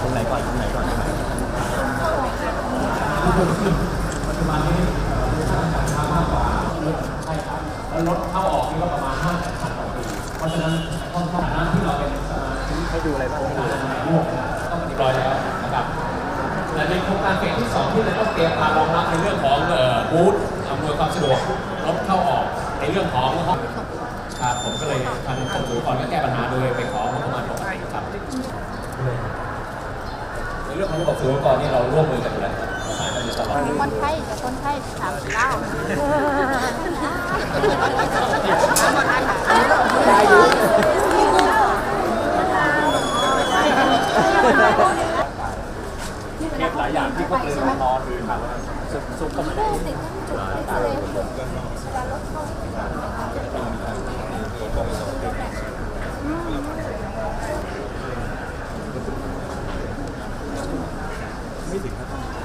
ตรงไหนก่อนตรงไหนก่อนตรงไหนปัจจุบันนี้มีค่าการค้ามากกว่าใช่ครับแล้วรถเข้าออกนี่ก็ประมาณ5แสนคันต่อปีเพราะฉะนั้นค่อนข้างฐานะที่เราเป็นสมาชิกให้ดูอะไรบ้างให้ดูอะไรบ้างโลกนะต้องเรียบร้อยแล้วนะครับและในโครงการเฟสที่สองที่เราต้องเตรียมการรองรับในเรื่องของบูธอำนวยความสะดวกรถเข้าออกในเรื่องของห้องครับผมก็เลยทางกรมศุลกากรก็แก้ปัญหาโดยไปของงบประมาณของครับใน เรื่องของระบบศุลกากรนี่เราร่วมมือกันอยู่แล้วครับประสานกันอยู่ตลอดคนไข้กับคนไข้ถามเล่าเรียบหลายอย่างที่เขาเลยนอนคือถามว่าซุปซุปก็ไม่ได้ติดจุดเอ็กซเรย์เวลารถเข้าไม่ ถึงครับ